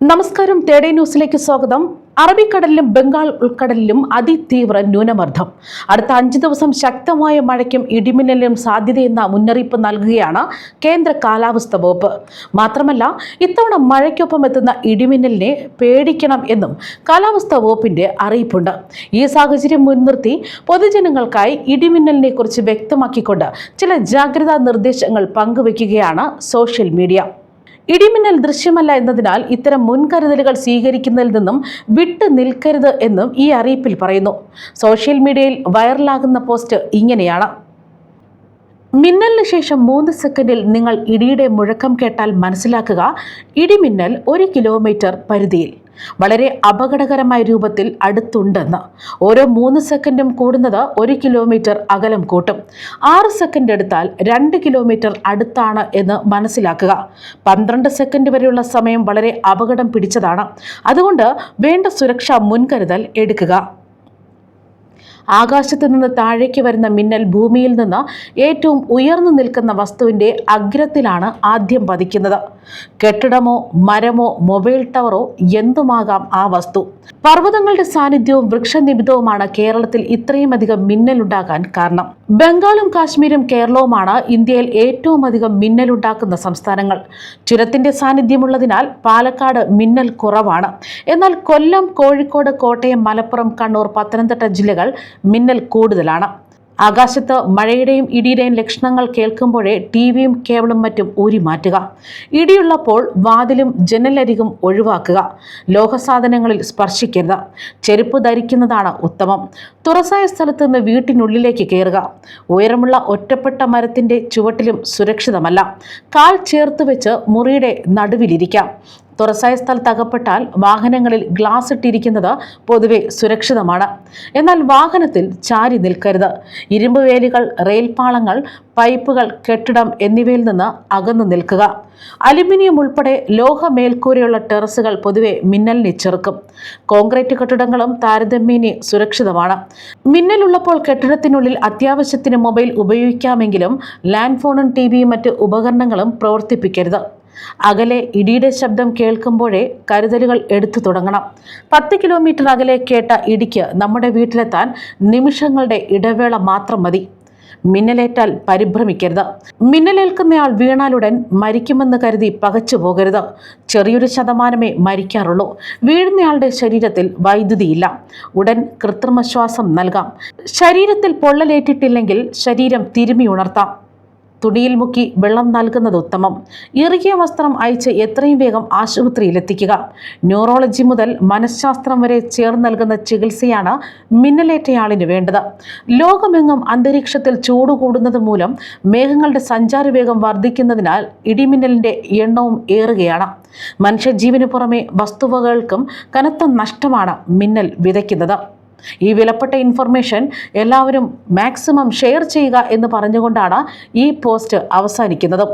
നമസ്കാരം. തേടേ ന്യൂസിലേക്ക് സ്വാഗതം. അറബിക്കടലിലും ബംഗാൾ ഉൾക്കടലിലും അതിതീവ്ര ന്യൂനമർദ്ദം. അടുത്ത അഞ്ച് ദിവസം ശക്തമായ മഴയ്ക്കും ഇടിമിന്നലിനും സാധ്യതയെന്ന മുന്നറിയിപ്പ് നൽകുകയാണ് കേന്ദ്ര കാലാവസ്ഥ വകുപ്പ്. മാത്രമല്ല ഇത്തവണ മഴയ്ക്കൊപ്പം എത്തുന്ന ഇടിമിന്നലിനെ പേടിക്കണം എന്നും കാലാവസ്ഥാ വകുപ്പിന്റെ അറിയിപ്പുണ്ട്. ഈ സാഹചര്യം മുൻനിർത്തി പൊതുജനങ്ങൾക്കായി ഇടിമിന്നലിനെ കുറിച്ച് വ്യക്തമാക്കിക്കൊണ്ട് ചില ജാഗ്രതാ നിർദ്ദേശങ്ങൾ പങ്കുവയ്ക്കുകയാണ് സോഷ്യൽ മീഡിയ. ഇടിമിന്നൽ ദൃശ്യമല്ല എന്നതിനാൽ ഇത്തരം മുൻകരുതലുകൾ സ്വീകരിക്കുന്നതിൽ നിന്നും വിട്ടു നിൽക്കരുത് എന്നും ഈ അറിയിപ്പിൽ പറയുന്നു. സോഷ്യൽ മീഡിയയിൽ വൈറലാകുന്ന പോസ്റ്റ് ഇങ്ങനെയാണ്. മിന്നലിന് ശേഷം മൂന്ന് സെക്കൻഡിൽ നിങ്ങൾ ഇടിയുടെ മുഴക്കം കേട്ടാൽ മനസ്സിലാക്കുക. ഇടിമിന്നൽ ഒരു കിലോമീറ്റർ പരിധിയിൽ. വളരെ അപകടകരമായ രൂപത്തിൽ അടുത്തുണ്ടെന്ന്. ഓരോ മൂന്ന് സെക്കൻഡും കൂടുന്നത് ഒരു കിലോമീറ്റർ അകലം കൂട്ടും. ആറ് സെക്കൻഡ് എടുത്താൽ രണ്ട് കിലോമീറ്റർ അടുത്താണ് എന്ന് മനസ്സിലാക്കുക. പന്ത്രണ്ട് സെക്കൻഡ് വരെയുള്ള സമയം വളരെ അപകടം പിടിച്ചതാണ്. അതുകൊണ്ട് വേണ്ട സുരക്ഷാ മുൻകരുതൽ എടുക്കുക. ആകാശത്ത് നിന്ന് താഴേക്ക് വരുന്ന മിന്നൽ ഭൂമിയിൽ നിന്ന് ഏറ്റവും ഉയർന്നു നിൽക്കുന്ന വസ്തുവിന്റെ അഗ്രത്തിലാണ് ആദ്യം പതിക്കുന്നത്. കെട്ടിടമോ മരമോ മൊബൈൽ ടവറോ എന്തുമാകാം ആ വസ്തു? പർവതങ്ങളുടെ സാന്നിധ്യവും വൃക്ഷനിബിതവുമാണ് കേരളത്തിൽ ഇത്രയുമധികം മിന്നലുണ്ടാകാൻ കാരണം. ബംഗാളും കാശ്മീരും കേരളവുമാണ് ഇന്ത്യയിൽ ഏറ്റവും അധികം മിന്നലുണ്ടാക്കുന്ന സംസ്ഥാനങ്ങൾ. ചുരത്തിന്റെ സാന്നിധ്യമുള്ളതിനാൽ പാലക്കാട് മിന്നൽ കുറവാണ്. എന്നാൽ കൊല്ലം കോഴിക്കോട് കോട്ടയം മലപ്പുറം കണ്ണൂർ പത്തനംതിട്ട ജില്ലകൾ മിന്നൽ കൂടുതലാണ്. ആകാശത്ത് മഴയുടെയും ഇടിയുടെയും ലക്ഷണങ്ങൾ കേൾക്കുമ്പോഴേ ടി വിയും കേബിളും മറ്റും ഊരി മാറ്റുക ഇടിയുള്ളപ്പോൾ വാതിലും ജനലരികും ഒഴിവാക്കുക. ലോഹസാധനങ്ങളിൽ സ്പർശിക്കരുത്. ചെരുപ്പ് ധരിക്കുന്നതാണ് ഉത്തമം. തുറസായ സ്ഥലത്തു നിന്ന് വീട്ടിനുള്ളിലേക്ക് കയറുക. ഉയരമുള്ള ഒറ്റപ്പെട്ട മരത്തിന്റെ ചുവട്ടിലും സുരക്ഷിതമല്ല. കാൽ ചേർത്ത് വെച്ച് മുറിയുടെ നടുവിലിരിക്കാം. തുറസായ സ്ഥലത്ത് അകപ്പെട്ടാൽ വാഹനങ്ങളിൽ ഗ്ലാസ് ഇട്ടിരിക്കുന്നത് പൊതുവെ സുരക്ഷിതമാണ്. എന്നാൽ വാഹനത്തിൽ ചാരി നിൽക്കരുത്. ഇരുമ്പ് വേലികൾ റെയിൽപാളങ്ങൾ പൈപ്പുകൾ കെട്ടിടം എന്നിവയിൽ നിന്ന് അകന്നു നിൽക്കുക. അലുമിനിയം ഉൾപ്പെടെ ലോഹ മേൽക്കൂരയുള്ള ടെറസുകൾ പൊതുവെ മിന്നലിനെ ചെറുക്കും. കോൺക്രീറ്റ് കെട്ടിടങ്ങളും താരതമ്യേന സുരക്ഷിതമാണ്. മിന്നലുള്ളപ്പോൾ കെട്ടിടത്തിനുള്ളിൽ അത്യാവശ്യത്തിന് മൊബൈൽ ഉപയോഗിക്കാമെങ്കിലും ലാൻഡ് ഫോണും ടി വിയും മറ്റ് ഉപകരണങ്ങളും പ്രവർത്തിപ്പിക്കരുത്. അകലെ ഇടിയുടെ ശബ്ദം കേൾക്കുമ്പോഴേ കരുതലുകൾ എടുത്തു തുടങ്ങണം. പത്ത് കിലോമീറ്റർ അകലെ കേട്ട ഇടിക്ക് നമ്മുടെ വീട്ടിലെത്താൻ നിമിഷങ്ങളുടെ ഇടവേള മാത്രം മതി. മിന്നലേറ്റാൽ പരിഭ്രമിക്കരുത്. മിന്നലേൽക്കുന്നയാൾ വീണാലുടൻ മരിക്കുമെന്ന് കരുതി പകച്ചു പോകരുത്. ചെറിയൊരു ശതമാനമേ മരിക്കാറുള്ളൂ. വീഴുന്നയാളുടെ ശരീരത്തിൽ വൈദ്യുതിയില്ല. ഉടൻ കൃത്രിമ ശ്വാസം നൽകാം. ശരീരത്തിൽ പൊള്ളലേറ്റിട്ടില്ലെങ്കിൽ ശരീരം തിരുമി ഉണർത്താം. തുണിയിൽ മുക്കി വെള്ളം നൽകുന്നത് ഉത്തമം. ഇറുകിയ വസ്ത്രം അയച്ച് എത്രയും വേഗം ആശുപത്രിയിലെത്തിക്കുക. ന്യൂറോളജി മുതൽ മനഃശാസ്ത്രം വരെ ചേർന്ന് നൽകുന്ന ചികിത്സയാണ് മിന്നലേറ്റയാളിന് വേണ്ടത്. ലോകമെങ്ങും അന്തരീക്ഷത്തിൽ ചൂട് കൂടുന്നത് മൂലം മേഘങ്ങളുടെ സഞ്ചാരവേഗം വർദ്ധിക്കുന്നതിനാൽ ഇടിമിന്നലിന്റെ എണ്ണവും ഏറുകയാണ്. മനുഷ്യജീവന് പുറമെ വസ്തുവകൾക്കും കനത്ത നഷ്ടമാണ് മിന്നൽ വിതയ്ക്കുന്നത്. ഈ വിലപ്പെട്ട ഇൻഫർമേഷൻ എല്ലാവരും മാക്സിമം ഷെയർ ചെയ്യുക എന്ന് പറഞ്ഞുകൊണ്ടാണ് ഈ പോസ്റ്റ് അവസാനിക്കുന്നത്.